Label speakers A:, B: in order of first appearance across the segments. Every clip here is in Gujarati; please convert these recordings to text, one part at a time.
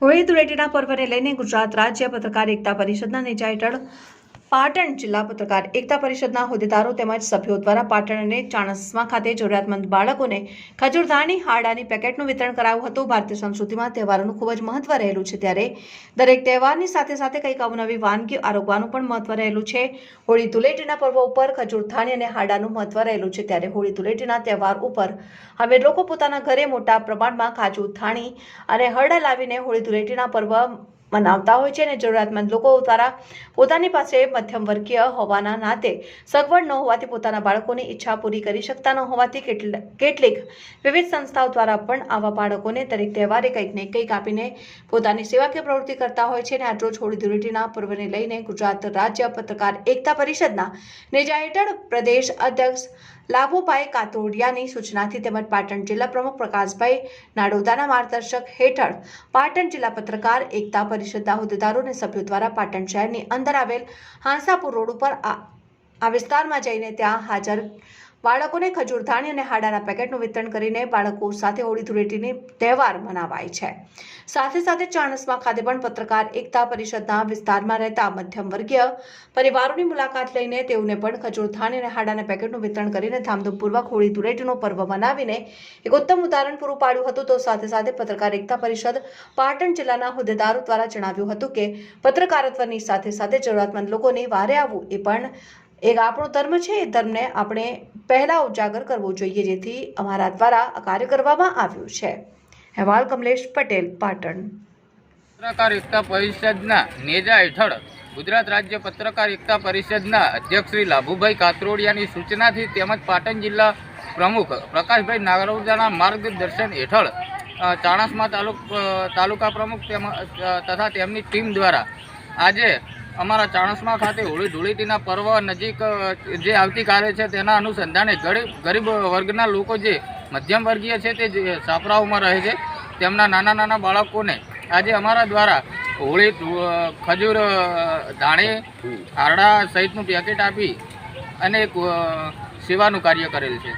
A: હોળી ધૂળેટીના પર્વને લઈને ગુજરાત રાજ્ય પત્રકાર એકતા પરિષદના નેજા હેઠળ પાટણ જિલ્લા પત્રકાર એકતા પરિષદના હોદ્દેદારો તેમજ સભ્યો દ્વારા પાટણ અને ચાણસ્મા ખાતે જરૂરિયાતમંદ બાળકોને ખજૂરધાની હાડાની પેકેટનું વિતરણ કરાયું હતું. ભારતીય સંસ્કૃતિમાં તહેવારોનું ખૂબ જ મહત્વ રહેલું છે ત્યારે દરેક તહેવારની સાથે સાથે કંઈક અવનવી વાનગી આરોગવાનું પણ મહત્વ રહેલું છે. હોળી ધૂળેટીના પર્વ ઉપર ખજૂરધાની અને હાડાનું મહત્વ રહેલું છે ત્યારે હોળી ધૂળેટીના તહેવાર ઉપર હવે લોકો પોતાના ઘરે મોટા પ્રમાણમાં ખાજૂર થાણી અને હરડા લાવીને હોળી ધૂળેટીના પર્વ મનાવતા હોય છે અને જરૂરિયાતમંદ લોકો દ્વારા પોતાની પાસે મધ્યમ વર્ગીય હોવાના નાતે સગવડ ન હોવાથી પોતાના બાળકોની ઈચ્છા પૂરી કરી શકતા ન હોવાથી કેટલ- કેટલીક વિવિધ સંસ્થાઓ દ્વારા પણ આવા બાળકોને દરેક તહેવારે કંઈક ને કંઈક આપીને પોતાની સેવાકીય પ્રવૃત્તિ કરતા હોય છે અને આટલો હોળી ધૂળેટીના પર્વને લઈને ગુજરાત રાજ્ય પત્રકાર એકતા પરિષદના નેજા હેઠળ પ્રદેશ અધ્યક્ષ લાભુભાઈ કાતોડિયાની સૂચનાથી તેમજ પાટણ જિલ્લા પ્રમુખ પ્રકાશભાઈ નાડોદાના માર્ગદર્શક હેઠળ પાટણ જિલ્લા પત્રકાર એકતા પરિષદના હોદ્દેદારો અને સભ્યો દ્વારા પાટણ શહેરની અંદર આવેલ હાંસાપુર રોડ ઉપર આ વિસ્તારમાં જઈને ત્યાં હાજર બાળકોને ખજૂરધાણી અને હાડાના પેકેટનું વિતરણ કરીને બાળકો સાથે હોળી ધૂળેટીની તહેવાર મનાવાય છે. સાથે સાથે ચાણસમા ખાતે પણ પત્રકાર એકતા પરિષદના વિસ્તારમાં રહેતા મધ્યમ વર્ગીય પરિવારોની મુલાકાત લઈને તેઓને પણ ખજૂરધાણી અને હાડાના પેકેટનું વિતરણ કરીને ધામધૂમપૂર્વક હોળી ધૂળેટીનો પર્વ મનાવીને એક ઉત્તમ ઉદાહરણ પૂરું પાડ્યું હતું. તો સાથે સાથે પત્રકાર એકતા પરિષદ પાટણ જિલ્લાના હોદ્દેદારો દ્વારા જણાવ્યું હતું કે, પત્રકારત્વની સાથે સાથે જરૂરિયાતમંદ લોકોને વારે આવવું એ પણ એક આપણો ધર્મ છે. એ ધર્મને આપણે પહેલા ઉજાગર કરવો જોઈએ જેથી અમારા દ્વારા કાર્ય કરવામાં આવ્યું છે. અહેવાલ કમલેશ પટેલ, પાટણ.
B: પત્રકાર એકતા પરિષદના નેજા હેઠળ ગુજરાત રાજ્ય પત્રકાર એકતા પરિષદના અધ્યક્ષ શ્રી લાભુભાઈ કાતરોડિયાની સૂચનાથી તેમજ પાટણ જિલ્લા પ્રમુખ પ્રકાશભાઈ નાગરોજાના માર્ગદર્શન હેઠળ ચાણસ્મા તાલુક તાલુકા પ્રમુખ તેમ તથા તેમની ટીમ દ્વારા આજે અમારા ચાણસ્મા ખાતે હોળી ધૂળેટીના પર્વ નજીક અ, જે આવતીકાલે છે તેના અનુસંધાને ગરીબ ગરીબ વર્ગના લોકો જે મધ્યમ વર્ગીય છે તે જે છાપરાઓમાં રહે છે તેમના નાના નાના બાળકોને આજે અમારા દ્વારા હોળી ધૂ- અ, ખજૂર અ, ધાણી આરડા સહિતનું પેકેટ આપી અને એક અ, સેવાનું કાર્ય કરેલ છે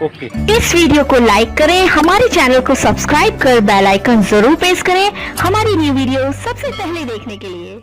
C: ओके
D: इस वीडियो को लाइक करें हमारे चैनल को सब्सक्राइब कर बेल आइकन जरूर प्रेस करें हमारी न्यू वीडियो सबसे पहले देखने के लिए